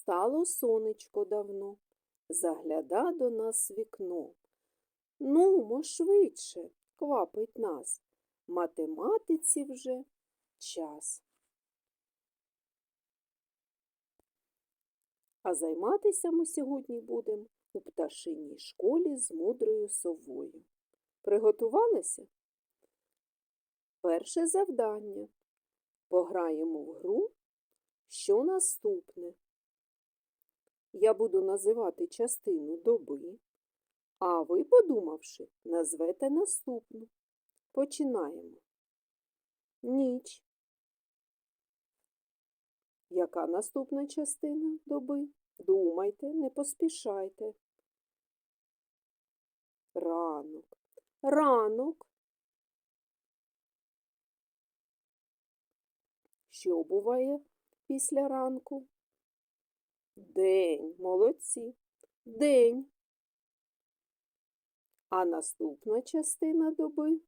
Встало сонечко давно, загляда до нас вікно. Нумо швидше, квапить нас, математиці вже час. А займатися ми сьогодні будемо у пташиній школі з мудрою совою. Приготувалися? Перше завдання. Пограємо в гру, що наступне. Я буду називати частину доби, а ви, подумавши, назвете наступну. Починаємо. Ніч. Яка наступна частина доби? Думайте, не поспішайте. Ранок. Ранок. Що буває після ранку? День, молодці. День. А наступна частина доби?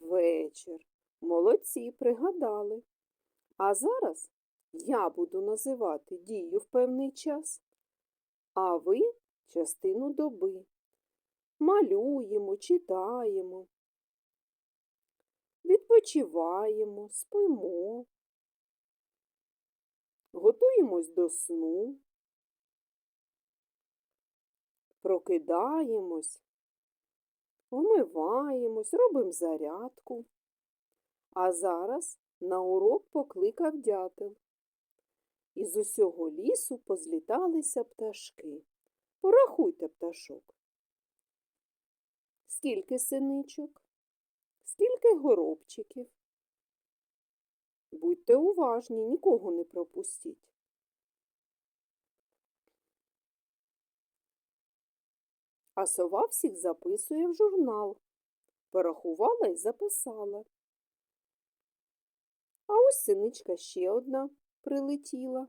Вечір. Молодці, пригадали. А зараз я буду називати дію в певний час, а ви частину доби. Малюємо, читаємо, відпочиваємо, спимо, готуємось до сну, прокидаємось, вмиваємось, робимо зарядку. А зараз на урок покликав дятел. Із усього лісу позліталися пташки. Порахуйте пташок. Скільки синичок? Скільки горобчиків? Будьте уважні, нікого не пропустіть. А сова всіх записує в журнал. Порахувала і записала. А ось синичка ще одна прилетіла.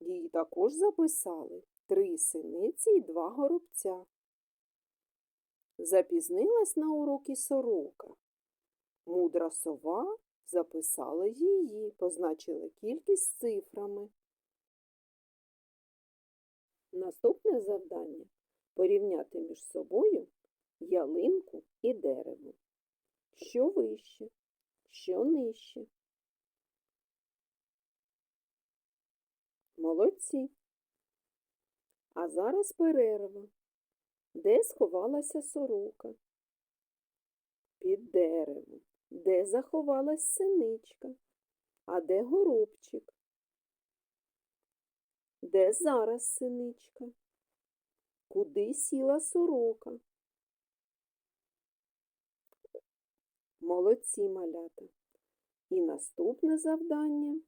Її також записали три синиці і два горобця. Запізнилась на уроки сорока. Мудра сова записала її, позначила кількість цифрами. Наступне завдання порівняти між собою ялинку і дерево. Що вище, що нижче. Молодці. А зараз перерва. Де сховалася сорока? Під деревом. Де заховалась синичка? А де горобчик? Де зараз синичка? Куди сіла сорока? Молодці малята. І наступне завдання.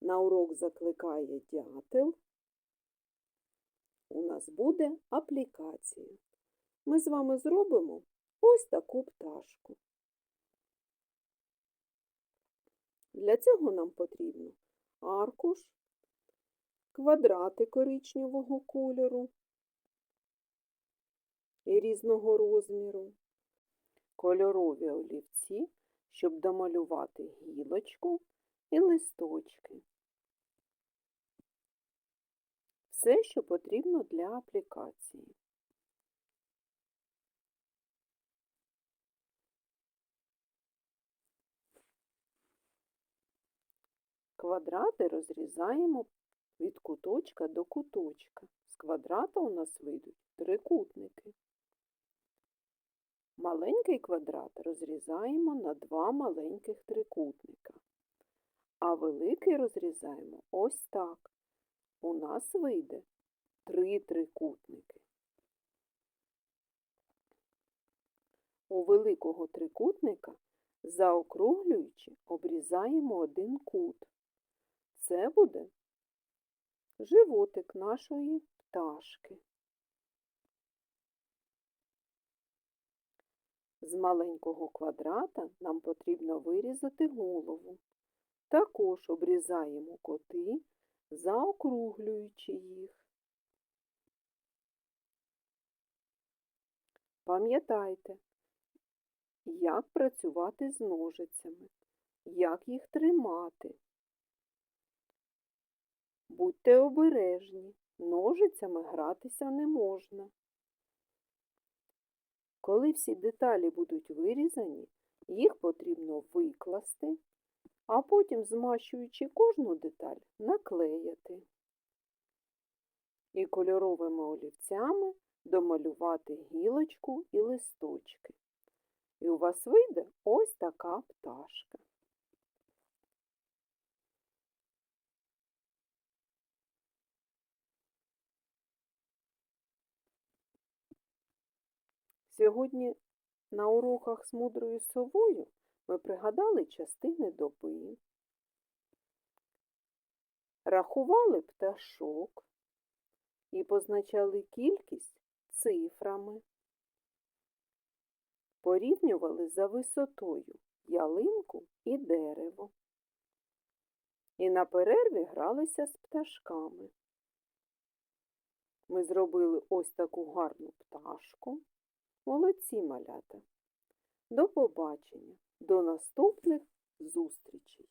На урок закликає дятел. У нас буде аплікація. Ми з вами зробимо ось таку пташку. Для цього нам потрібно аркуш, квадрати коричневого кольору і різного розміру, кольорові олівці, щоб домалювати гілочку і листочки. Все, що потрібно для аплікації. Квадрати розрізаємо від куточка до куточка. З квадрата у нас вийдуть трикутники. Маленький квадрат розрізаємо на два маленьких трикутника, а великий розрізаємо ось так. У нас вийде три трикутники. У великого трикутника, заокруглюючи, обрізаємо один кут. Це буде животик нашої пташки. З маленького квадрата нам потрібно вирізати голову. Також обрізаємо коти, заокруглюючи їх. Пам'ятайте, як працювати з ножицями. як їх тримати. Будьте обережні, ножицями гратися не можна. Коли всі деталі будуть вирізані, їх потрібно викласти, а потім, змащуючи кожну деталь, наклеяти. І кольоровими олівцями домалювати гілочку і листочки. І у вас вийде ось така пташка. Сьогодні на уроках з мудрою совою ми пригадали частини доби, рахували пташок і позначали кількість цифрами, порівнювали за висотою ялинку і дерево. І на перерві гралися з пташками. Ми зробили ось таку гарну пташку. Молодці малята. До побачення, до наступних зустрічей!